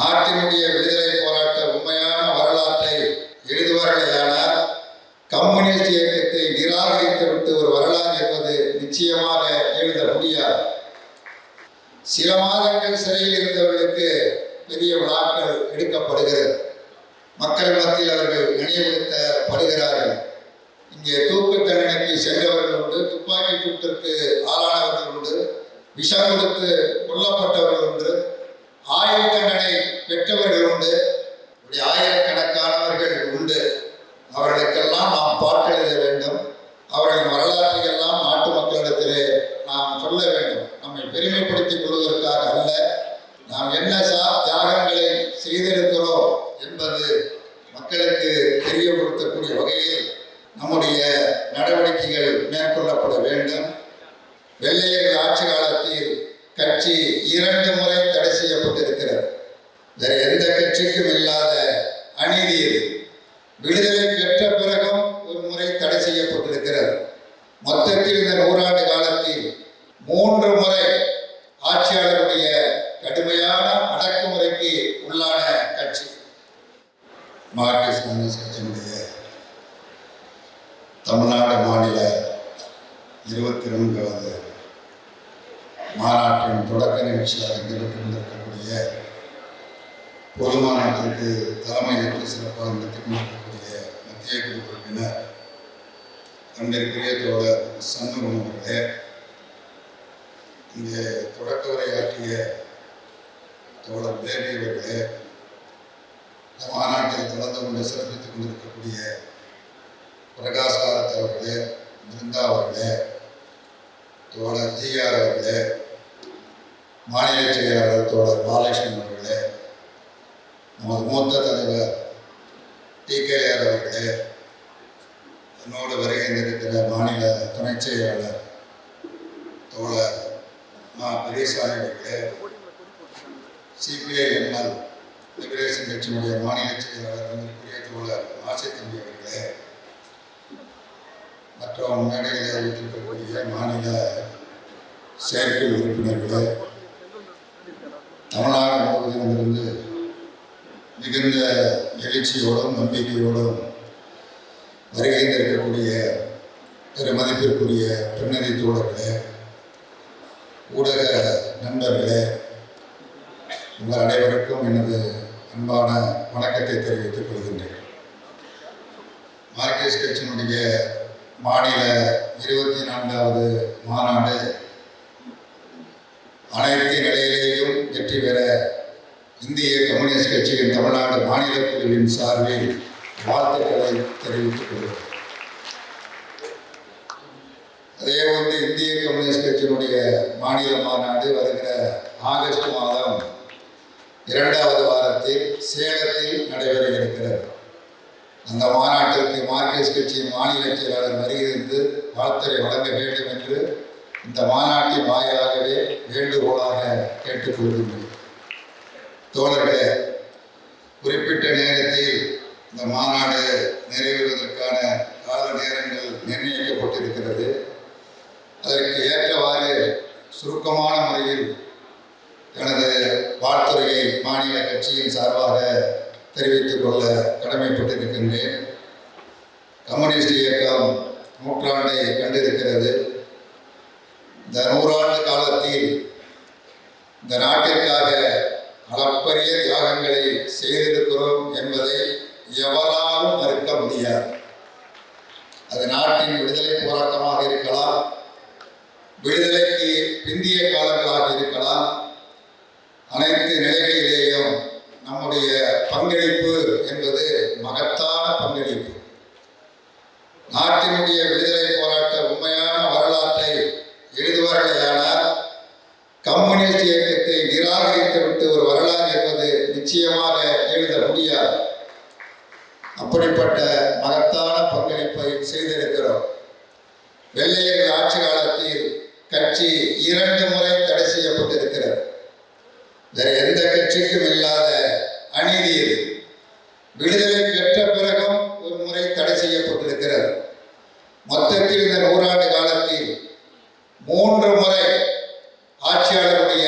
நாட்டினுடைய விடுதலை போராட்ட உண்மையான வரலாற்றை எழுதுவார்களேயானால் கம்யூனிஸ்ட் இயக்கத்தை நிராகரித்து விட்டு ஒரு வரலாறு என்பது நிச்சயமாக எழுத முடியாது. சில மாதங்கள் சிறையில் இருந்தவர்களுக்கு பெரிய விழாக்கள் எடுக்கப்படுகிறது. மக்கள் மத்தியில் அவர்கள் நினைவுபடுத்தப்படுகிறார்கள் இங்கே தூக்கு தண்டனைக்கு சென்றவர்கள் உண்டு துப்பாக்கி சூட்டிற்கு ஆளானவர்கள் உண்டு விஷம் கொடுத்து கொல்லப்பட்டவர்கள் உண்டு ஆயுள் தண்டனை பெற்றவர்கள் உண்டு இப்படி ஆயிரக்கணக்கானவர்கள் உண்டு அவர்களுக்கெல்லாம் நாம் பாட்டெழுத வேண்டும் அவர்களின் வரலாற்றை எல்லாம் நாட்டு மக்களிடத்திலே நாம் சொல்ல வேண்டும் நம்மை பெருமைப்படுத்திக் கொள்வதற்காக அல்ல நாம் என்ன சா தியாகங்களை செய்திருக்கிறோம் என்பது மக்களுக்கு தெரியப்படுத்தக்கூடிய வகையில் நம்முடைய நடவடிக்கைகள் மேற்கொள்ளப்பட வேண்டும் வெள்ளையர்கள் ஆட்சி காலத்தில் கட்சி இரண்டு முறை தடை செய்யப்பட்டிருக்கிறது வேற எந்த கட்சிக்கும் இல்லாத அநீதி இது விடுதலை பெற்ற பிறகும் ஒரு முறை தடை செய்யப்பட்டிருக்கிறது மொத்தத்தில் இந்த நூறாண்டு காலத்தில் மூன்று முறை ஆட்சியாளருடைய கடுமையான அடக்குமுறைக்கு உள்ளான கட்சி மார்க்சிஸ்ட் கம்யூனிஸ்ட் கட்சியினுடைய தமிழ்நாடு மாநில இருபத்தி ரெண்டாவது மாநாட்டின் தொடக்க நிகழ்ச்சியாக நடைபெற்றிருந்திருக்கக்கூடிய பொது மாநாட்டிற்கு தலைமையேற்று சிறப்பாக நடத்திக்கொண்டிருக்கக்கூடிய மத்திய குழு உறுப்பினர் அன்பிற்குரிய தோழர் சண்முகம் அவர்களே இங்கே தொடக்க உரையாற்றிய தோழர் பேபி அவர்களே இந்த மாநாட்டில் கலந்து கொண்டு சிறப்பித்துக் கொண்டிருக்கக்கூடிய பிரகாஷ் காரத் அவர்களே பிருந்தா அவர்களே தோழர் ஜிஆர் அவர்களே மாநில செயலாளர் தோழர் பாலகிருஷ்ணன் அவர்களே நமது மூத்த தலைவர் டி. கேஆர் அவர்களே என்னோடு வருகைந்திருக்கிற மாநில துணைச் செயலாளர் தோழர் மா. பெரியசாமி அவர்களே சிபிஐ எம்எல் லிபரேஷன் கட்சியினுடைய மாநில செயலாளர் அன்பிற்குரிய தோழர் ஆசை தம்பி அவர்களே மற்றும் மேடையில் வைத்திருக்கக்கூடிய மாநில செயற்கை உறுப்பினர்களே தமிழ்நாடு முழுவதிலிருந்து மிகுந்த எழுச்சியோடும் நம்பிக்கையோடும் வருகை இருக்கக்கூடிய பெருமதிப்பிற்குரிய பெண்ணதி தோழர்களே ஊடக நண்பர்களே உங்கள் அனைவருக்கும் எனது அன்பான வணக்கத்தை தெரிவித்துக் கொள்கின்றேன். மார்க்சிஸ்ட் கட்சியினுடைய மாநில இருபத்தி நான்காவது மாநாடு அனைத்து நிலையிலேயும் வெற்றி பெற இந்திய கம்யூனிஸ்ட் கட்சியின் தமிழ்நாடு மாநில குழுவின் சார்பில் வாழ்த்துக்களை தெரிவித்துக் கொள்கிறேன் அதே வந்து இந்திய கம்யூனிஸ்ட் கட்சியினுடைய மாநில மாநாடு வருகிற ஆகஸ்ட் மாதம் இரண்டாவது வாரத்தில் சேலத்தில் நடைபெற இருக்கிறது அந்த மாநாட்டிற்கு மார்க்சிஸ்ட் கட்சியின் மாநில செயலாளர் வருகிறது வாழ்த்துறை வழங்க வேண்டும் என்று இந்த மாநாட்டின் வாயிலாகவே வேண்டுகோளாக கேட்டுக்கொள்கின்றேன். தோழர்களே குறிப்பிட்ட நேரத்தில் இந்த மாநாடு நிறைவேறுவதற்கான கால நேரங்கள் நிர்ணயிக்கப்பட்டிருக்கிறது. அதற்கு ஏற்றவாறு சுருக்கமான முறையில் எனது வாழ்த்துறையை மாநில கட்சியின் சார்பாக தெரிவித்துக் கொள்ள கடமைப்பட்டிருக்கின்றேன். கம்யூனிஸ்ட் இயக்கம் நூற்றாண்டை கண்டிருக்கிறது. இந்த நூறாண்டு காலத்தில் இந்த நாட்டிற்காக அளப்பரிய தியாகங்களை செய்திருக்கிறோம் என்பதை எவராலும் மறுக்க முடியாது. அது நாட்டின் விடுதலை போராட்டமாக இருக்கலாம் விடுதலைக்கு பிந்திய காலங்களாக இருக்கலாம். அனைத்து நிலைகளிலேயும் நம்முடைய பங்களிப்பு என்பது மகத்தான பங்களிப்பு நாட்டினுடைய விடுதலை போராட்ட உண்மையான வரலாற்றை எழுதுவார்களேயானால் கம்யூனிஸ்ட் இயக்கத்தை நிராகரித்து விட்டு ஒரு வரலாறு என்பது நிச்சயமாக எழுத முடியாது அப்படிப்பட்ட மகத்தான பங்களிப்பை செய்திருக்கிறோம் வெள்ளையர்கள் ஆட்சி காலத்தில் கட்சி இரண்டு முறை தடை செய்யப்பட்டிருக்கிறது. வேற எந்த கட்சிக்கும் இல்லாத அநீதி இது. விடுதலை பெற்ற பிறகும் ஒரு முறை தடை செய்யப்பட்டிருக்கிறது. மொத்தத்தில் இந்த நூறாண்டு காலத்தில் மூன்று முறை ஆட்சியாளருடைய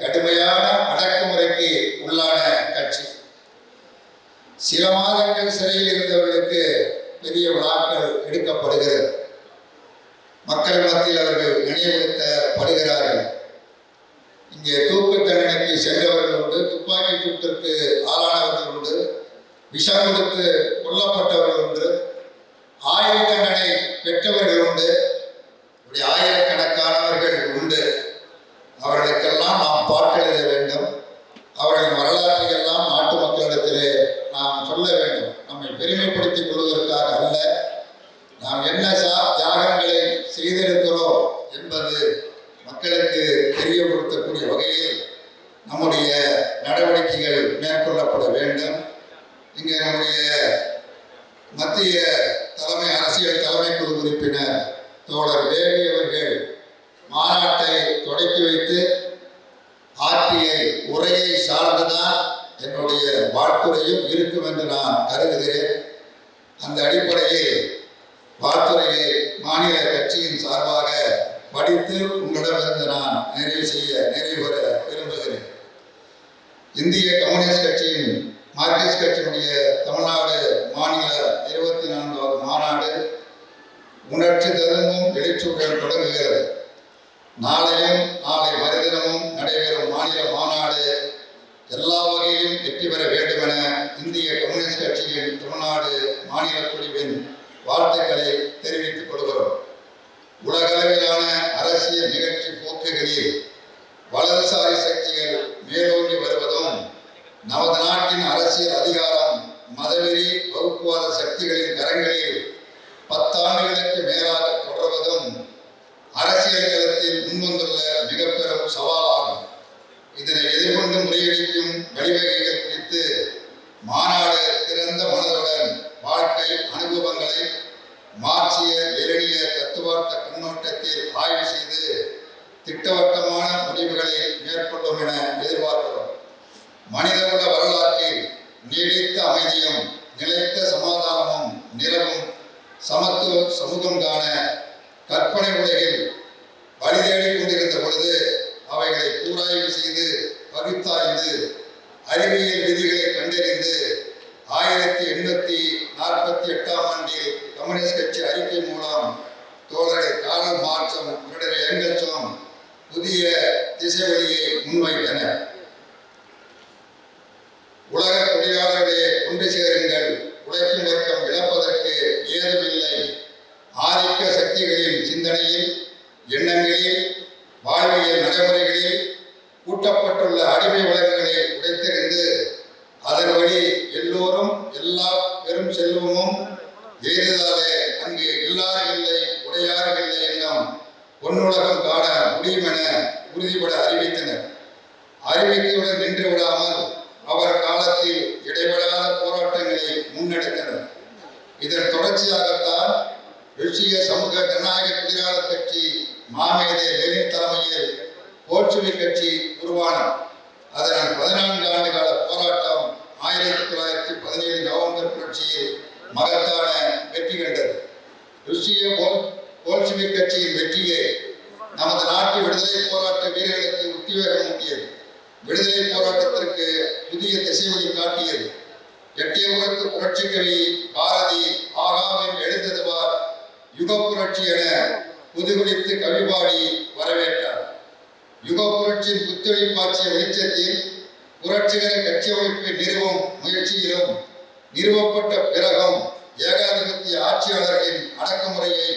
கடுமையான அடக்குமுறைக்கு உள்ளான கட்சி. சில மாதங்கள் சிறையில் இருந்தவர்களுக்கு பெரிய விழாக்கள் எடுக்கப்படுகிறது. மக்கள் மத்தியில் அவர்கள் நினைவுறுத்தப்படுகிறார்கள் இங்கே தூக்கு தண்டனைக்கு சென்றவர்கள் உண்டு துப்பாக்கி சூட்டிற்கு ஆளானவர்கள் உண்டு விஷம் கொடுத்து கொல்லப்பட்டவர்கள் உண்டு ஆயுள் தண்டனை பெற்றவர்கள் உண்டு இப்படி ஆயிரக்கணக்கானவர்கள் உண்டு. அவர்களுக்கெல்லாம் நாம் பாட்டெழுத வேண்டும். அவர்களின் வரலாற்றை எல்லாம் நாட்டு மக்களிடத்திலே நாம் சொல்ல வேண்டும். நம்மை பெருமைப்படுத்திக் கொள்வதற்காக அல்ல. நாம் என்ன சா தியாகங்களை செய்திருக்கிறோம் என்பது மக்களுக்கு தெரியப்படுத்தக்கூடிய வகையில் நம்முடைய நடவடிக்கைகள் மேற்கொள்ளப்பட வேண்டும் இங்கே நம்முடைய மத்திய தலைமை அரசியல் தலைமை குழு உறுப்பினர் தோழர் தேவி அவர்கள் மாநாட்டை தொடக்கி வைத்து ஆற்றிய உரையை சார்ந்துதான் என்னுடைய வாழ்த்துறையும் இருக்கும் என்று நான் கருதுகிறேன் அந்த அடிப்படையில் வாழ்த்துறையை மாநில கட்சியின் சார்பாக படித்து உங்களிடமிருந்து நான் நிறைவு செய்ய நிறைவு பெற விரும்புகிறேன். இந்திய கம்யூனிஸ்ட் கட்சியின் மார்க்சிஸ்ட் கட்சியினுடைய தமிழ்நாடு மாநில இருபத்தி நான்காவது மாநாடு உணர்ச்சி தினமும் எழுச்சியுடன் தொடங்குகிறது. நாளையும் நாளை மறுதினமும் நடைபெறும் மாநில மாநாடு எல்லா வகையிலும் வெற்றி பெற வேண்டுமென இந்திய கம்யூனிஸ்ட் கட்சியின் தமிழ்நாடு மாநில குழுவின் வாழ்த்துக்களை தெரிவித்துக் கொள்கிறோம். உலகளவிலான அரசியல் நிகழ்ச்சி போக்குகளில் வலதுசாரி சக்திகள் மேலோங்கி வருவதும் நமது நாட்டின் அரசியல் அதிகாரம் மதவெறி வகுப்புவாத சக்திகளின் கரங்களில் பத்தாண்டுகளுக்கு மேலாக தொடர்வதும் அரசியல் களத்தில் முன்வந்துள்ள மிக பெரும் சவாலாகும் இதனை எதிர்கொண்டு முறியடிக்கும் வழிவகைகள் குறித்து மாநாடு திறந்த மனதுடன் வாழ்க்கை அனுபவங்களை மார்க்சிய லெனினிய தத்துவார்த்த கண்ணோட்டத்தில் ஆய்வு செய்து திட்டவட்டமான முடிவுகளை மேற்கொள்ளும் என எதிர்பார்க்கிறோம். மனிதகுல வரலாற்றில் நீடித்த அமைதியும் நிலைத்த சமாதானமும் நிலவும் சமத்துவ சமூகம் காண கற்பனை உலகில் வழிதேடிக் கொண்டிருந்த பொழுது அவைகளை கூராய்வு செய்து பகுத்தாய்ந்து அறிவியல் விதிகளை கண்டறிந்து ஆயிரத்தி எண்ணூத்தி நாற்பத்தி எட்டாம் ஆண்டில் கம்யூனிஸ்ட் கட்சி அறிக்கை மூலம் தோழரை காலம் மாற்றம் இவருடைய எங்கல்ஸும் புதிய திசை வழியை முன்வைத்தனர் உலக தொழிலாளர்களே ஒன்று சேருங்கள். உழைக்கும் வர்க்கம் இழப்பதற்கு ஏதுமில்லை. ஆதிக்க சக்திகளின் சிந்தனையில் எண்ணங்களில் வாழ்வியல் நடைமுறைகளில் கூட்டப்பட்டுள்ள அடிமை உலகங்களை உடைத்தெறிந்து அதன் வழி எல்லோரும் எல்லா பெரும் செல்வமும் எய்ததாலே அங்கு இல்லாத இல்லை. உடையாரும் இல்லை என்னும் பொன்னுலகம் காண முடியும் என உறுதிபட அறிவித்தனர். அறிவிக்கையுடன் நின்று விடாமல் அவர் காலத்தில் இடைவிடாத போராட்டங்களை முன்னெடுத்தனர். இதன் தொடர்ச்சியாகத்தான் ருஷிய சமூக ஜனநாயக தொழிலாளர் கட்சி மாமேதே லெனின் தலைமையில் போர்ச்சுகீஸ் கட்சி உருவானது. அதன் பதினான்கு ஆண்டு கால போராட்டம் ஆயிரத்தி தொள்ளாயிரத்தி பதினேழு நவம்பர் புரட்சியில் மகத்தான வெற்றி கண்டது. ருஷிய போல் கட்சியின் வெற்றியே நமது நாட்டு விடுதலை போராட்ட வீரர்களுக்கு உத்திவேகம் ஊட்டியது. விடுதலை போராட்டத்திற்கு புதிய திசைவழி காட்டியது. எட்டியபுரத்து புரட்சி கவி பாரதி ஆகாவின் எழுந்ததுவார் யுக புரட்சி என புதுகுடித்து கவிபாடி வரவேற்றார். யுக புரட்சியின் புத்தொழி பாய்ச்சிய வெளிச்சத்தில் புரட்சிகர கட்சி அமைப்பை நிறுவும் முயற்சியிலும் நிறுவப்பட்ட பிறகும் ஏகாதிபத்திய ஆட்சியாளர்களின் அடக்குமுறையை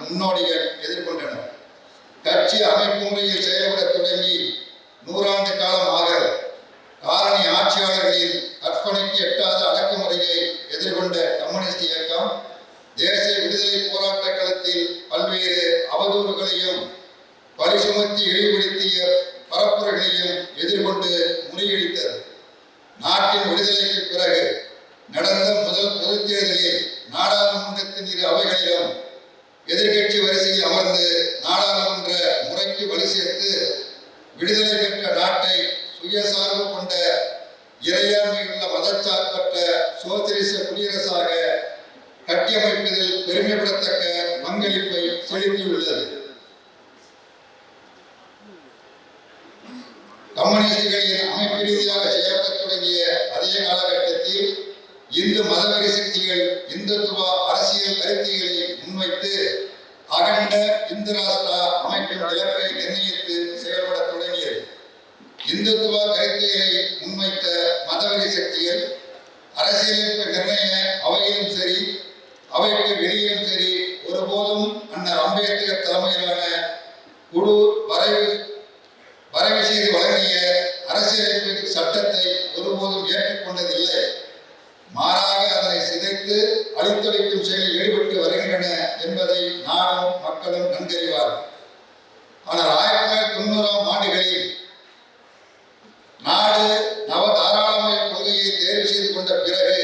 முன்னோடிகள் எதிர்கொண்டனர். கட்சி அமைப்பு முறையில் செயல்பட தொடங்கி நூறாண்டு காலம் ஆக காரணி ஆட்சியாளர்களின் கற்பனைக்கு எட்டாத அடக்குமுறையை எதிர்கொண்ட கம்யூனிஸ்ட் இயக்கம் தேசிய விடுதலை போராட்ட களத்தில் பல்வேறு அவதூறுகளையும் பழி சுமத்தி இழிவுபடுத்திய பரப்புரைகளையும் எதிர்கொண்டு முறியடித்தது நாட்டின் விடுதலைக்கு பிறகு நடந்த முதல் பொதுத் தேர்தலில் நாடாளுமன்றத்தின் இரு அவைகளிலும் எதிர்க்கட்சி வரிசையில் அமர்ந்து நாடாளுமன்ற முறைக்கு வலு சேர்த்து விடுதலை பெற்ற நாட்டை சுயசார்பு கொண்ட இறையாண்மையுள்ள மதச்சார்பற்ற சோசியலிச குடியரசாக கட்டியமைப்பதில் பெருமைப்படத்தக்க பங்களிப்பை செலுத்தியுள்ளது. கம்யூனிஸ்டுகளின் அமைப்பு ரீதியாக செயல்பட தொடங்கிய அதே காலகட்டத்தில் இந்து மதவெறி சக்திகள் இந்துத்துவ அரசியல் கருத்திகளை முன்வைத்து அகண்ட இந்து ராஷ்டிரா அமைப்பின் இலக்கை நிர்ணயித்து செயல்பட தொடங்கியது. இந்துத்துவ கருத்தியலை முன்வைத்த மதவெறி சக்திகள் அரசியலமைப்பு நிர்ணய அவையிலும் சரி அவைக்கு வெளியிலும் சரி ஒருபோதும் அண்ணல் அம்பேத்கர் தலைமையிலான குழு வரைவு வரைவு செய்து வழங்கிய அரசியலமைப்பு சட்டத்தை ஒருபோதும் ஏற்றுக்கொண்டதில்லை. மாறாக அதனை சிதைத்து அழித்தொழிக்கும் செயல் என்பதை நாடும் மக்களும் நன்கறிவார்கள் ஆனால் ஆயிரத்தி தொள்ளாயிரத்தி தொண்ணூறாம் ஆண்டுகளில் நாடு நவ தாராளமய கொள்கையை தேர்வு செய்து கொண்ட பிறகு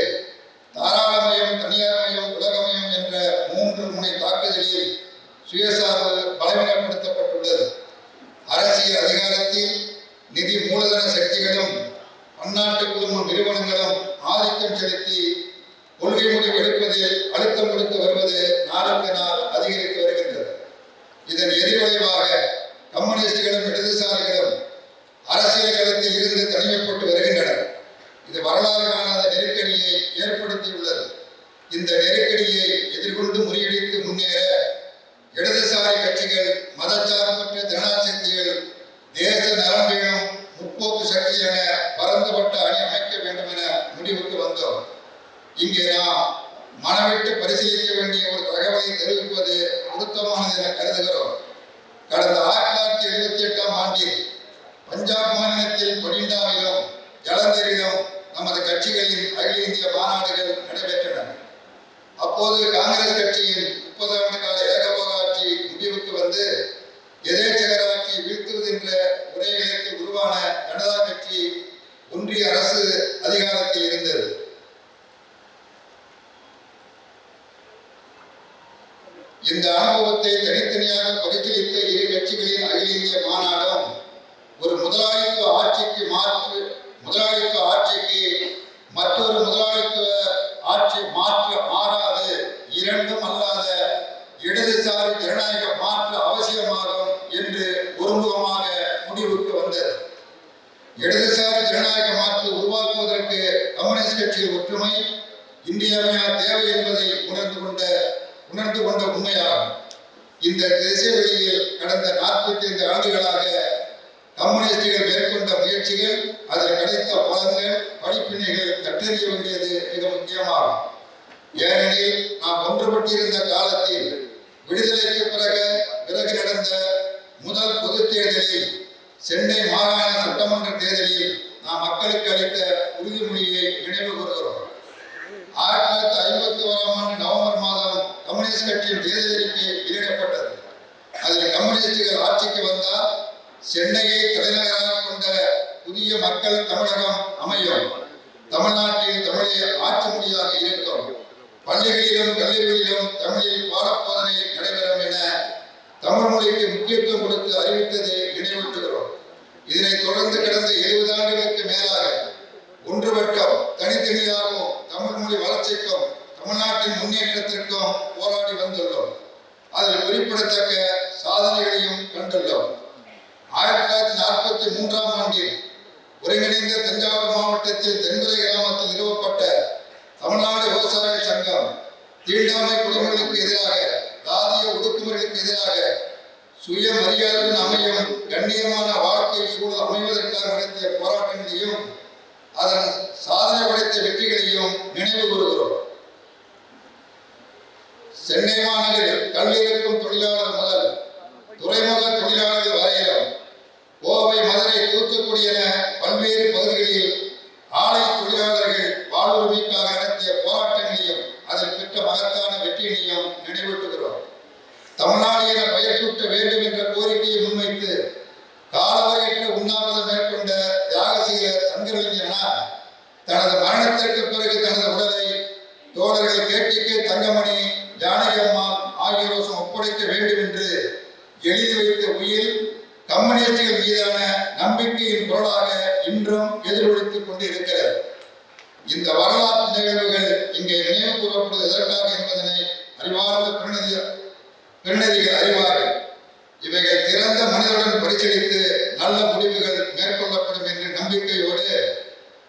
தாராளமயம் தனியார்மயம் உலகமயம் என்ற மூன்று முனை தாக்குதலில் சுயசார்பு பலவீனப்படுத்தப்பட்டுள்ளது. அரசியல் அதிகாரத்தில் நிதி மூலதன சக்திகளும் பன்னாட்டு குழும நிறுவனங்களும் ஆதிக்கம் செலுத்தி கொள்கை முடிவு எடுப்பதில் அழுத்தம் கொடுத்து வருவது நாளுக்கு நாள் அதிகரித்து வருகின்றது. இதன் எதிர்விளைவாக கம்யூனிஸ்டுகளும் இடதுசாரிகளும் அரசியல் களத்தில் இருந்து தனிமைப்பட்டு வருகின்றனர். இது வரலாறு காணாத நெருக்கடியை ஏற்படுத்தியுள்ளது. இந்த நெருக்கடியை எதிர்கொண்டு முறியடித்து முன்னேற இடதுசாரி கட்சிகள் மதச்சார்பற்ற ஜனநாயக தேச நலன் வேணும் முற்போக்கு சக்தி என பரந்துபட்ட அணி அமைக்க வேண்டும் என முடிவுக்கு வந்தோம். இங்கே நாம் மனவிட்டு பரிசீலிக்க வேண்டிய ஒரு தகவலை தெரிவிப்பது பொருத்தமானது என கருதுகிறோம். கடந்த ஆயிரத்தி தொள்ளாயிரத்தி எழுபத்தி எட்டாம் ஆண்டில் பஞ்சாப் மாநிலத்தில் பொடிண்டாவிலும் ஜலந்தரிலும் நமது கட்சிகளின் அகில இந்திய மாநாடுகள் நடைபெற்றன. அப்போது காங்கிரஸ் கட்சியின் முப்பது ஆண்டு கால ஏகபோக ஆட்சி முடிவுக்கு வந்து எதேச்சகராட்சி வீழ்த்துவது என்ற ஒரே இலக்கில் உருவான ஜனதா கட்சி ஒன்றிய அரசு அதிகாரத்தில் இருந்தது. இந்த அனுபவத்தை தனித்தனியாக பரிசீலித்த இரு கட்சிகளின் அகில இந்திய மாநாடும் ஒரு முதலாளித்துவ ஆட்சிக்கு மாற்று முதலாளித்துவ ஆட்சிக்கு மற்றொரு முதலாளித்துவ ஆட்சி மாற்று மாறாது இரண்டும் அல்லாத இடதுசாரி ஜனநாயக மாற்று அவசியமாகும் என்று ஒருமுகமாக முடிவுக்கு வந்தது. இடதுசாரி ஜனநாயக மாற்று உருவாக்குவதற்கு கம்யூனிஸ்ட் கட்சியின் ஒற்றுமை இந்தியாவியா தேவை என்பதை உணர்ந்து கொண்ட உணர்ந்து கொண்ட உண்மையாகும் இந்த திசைவெளியில் கடந்த நாற்பத்தி ஐந்து ஆண்டுகளாக கம்யூனிஸ்டுகள் மேற்கொண்ட முயற்சிகள் அதில் கிடைத்த பலன்கள் படிப்பினைகள் கற்றறிய வேண்டியது மிக முக்கியமாகும். ஏனெனில் நாம் ஒன்றுபட்டிருந்த காலத்தில் விடுதலைக்கு பிறகு பிறகு நடந்த முதல் பொது தேர்தலில் சென்னை மாகாண சட்டமன்ற தேர்தலில் நாம் மக்களுக்கு அளித்த உறுதிமொழியை நினைவு கூறுகிறோம் ஆயிரத்தி தொள்ளாயிரத்தி ஐம்பத்தி ஓராம் ஆண்டு நவம்பர் மாதம் கம்யூனிஸ்ட் கட்சியின் தேர்தல் அறிக்கை வெளியிடப்பட்டது அதில் கம்யூனிஸ்டுகள் ஆட்சிக்கு வந்தால் சென்னையை தலைநகராக கொண்ட புதிய மக்கள் தமிழகம் அமையும். தமிழ்நாட்டில் தமிழை ஆட்சி முடியாத இருக்கும். பள்ளிகளிலும் கல்லூரிகளிலும் தமிழில் பாடப்போதனை நடைபெறும் என தமிழ் மொழிக்கு முக்கியத்துவம் கொடுத்து அறிவித்ததை நினைவூட்டுகிறோம். இதனை தொடர்ந்து கடந்த எழுபது ஆண்டுகளுக்கு மேலாக ஒன்றுபட்டோம் தனித்தனியாகவும் தமிழ் மொழி வளர்ச்சிக்கும் தமிழ்நாட்டின் முன்னேற்றத்திற்கும் போராடி வந்துள்ளோம். அதில் குறிப்பிடத்தக்க சாதனைகளையும் கண்டுள்ளோம். ஆயிரத்தி தொள்ளாயிரத்தி நாற்பத்தி மூன்றாம் ஆண்டில் ஒருங்கிணைந்த தஞ்சாவூர் மாவட்டத்தில் தென்குறை கிராமத்தில் நிறுவப்பட்ட தமிழ்நாடு விவசாய சங்கம் தீண்டாமை குழுக்களுக்கு எதிராக தாதிய ஒடுக்குமுறைகளுக்கு எதிராக சுயமரியாதையுடன் அமையும் கண்ணியமான வாழ்க்கை சூழல் அமைவதற்காக நடத்திய போராட்டங்களையும் அதன் சாதனை படைத்த வெற்றிகளையும் நினைவு கூறுகிறோம். சென்னை மாநகரில் கல்வியிருக்கும் தொழிலாளர் முதல் துறைமுக தொழிலாளர்கள் வரையிலும் கோவை மதுரை தூத்துக்குடி என பல்வேறு பகுதிகளில் ஆலை தொழிலாளர்கள் வாழ்வுரிமைக்காக நடத்திய போராட்டங்களையும் அதில் பெற்ற மகத்தான வெற்றியினையும் நினைவூட்டுகிறோம். தமிழ்நாடு என பெயர் சூட்ட வேண்டும் என்ற நிகழ்வுகள் இங்கே நினைவு கூறப்படுவது எதற்காக என்பதனை அறிவார்ந்த பிரதிநிதி பிரதிநிதிகள் அறிவார்கள் இவைகள் திறந்த மனிதருடன் பரிசீலித்து நல்ல முடிவுகள் மேற்கொள்ளப்படும் என்ற நம்பிக்கையோடு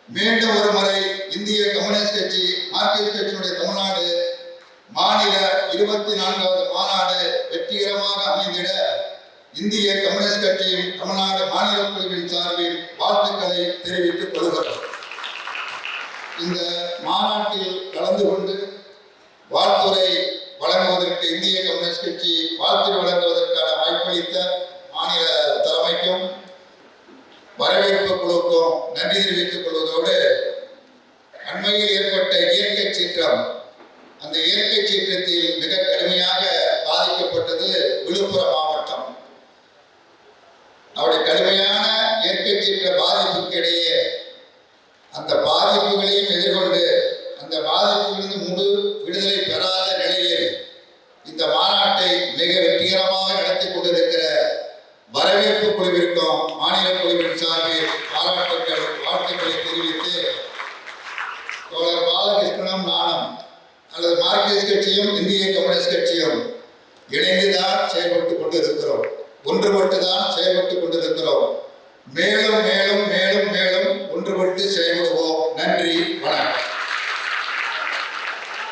மீண்டும் ஒரு முறை இந்திய கம்யூனிஸ்ட் கட்சி மார்க்சிஸ்ட் கட்சியினுடைய தமிழ்நாடு மாநில இருபத்தி நான்காவது மாநாடு வெற்றிகரமாக அமைந்திட இந்திய கம்யூனிஸ்ட் கட்சியின் தமிழ்நாடு மாநில குழுவின் சார்பில் வாழ்த்துக்களை தெரிவித்துக் கொள்கிறோம். இந்த மாநாட்டில் கலந்து கொண்டு வாழ்த்துரை வழங்குவதற்கு இந்திய கம்யூனிஸ்ட் கட்சி வாழ்த்து வழங்குவதற்கான வாய்ப்பளித்த மாநில தலைமைக்கும் வரவேற்பு குழுக்கும் நன்றி தெரிவித்துக் கொள்வதோடு அண்மையில் ஏற்பட்ட இயற்கை சீற்றம் அந்த இயற்கை சீற்றத்தில் மிக கடுமையாக பாதிக்கப்பட்டது விழுப்புரம் மாவட்டம் அவருடைய கடுமையான இயற்கை சீற்ற பாதிப்புக்கு இடையே அந்த பாதிப்புகளையும் எதிர்கொண்டு அந்த கொண்டு விடுதலை பெறாத நிலையில் இந்த மாநாட்டை மிக வெற்றிகரமாக நடத்தி கொண்டிருக்கிற வரவேற்பு குழுவிற்கும் மாநில குழுவின் சார்பில் பாராட்டுக்கள் வாழ்த்துக்களை தெரிவித்து தோழர் பாலகிருஷ்ணனும் நானும் அல்லது மார்க்சிஸ்ட் கட்சியும் இந்திய கம்யூனிஸ்ட் கட்சியும் இணைந்துதான் செயல்பட்டுக் கொண்டிருக்கிறோம். ஒன்றுபட்டு தான் செயல்பட்டுக் கொண்டிருக்கிறோம். மேலும் மேலும் மேலும் மேலும் ஒன்றுபட்டு செயல்படுவோம். நன்றி வணக்கம்.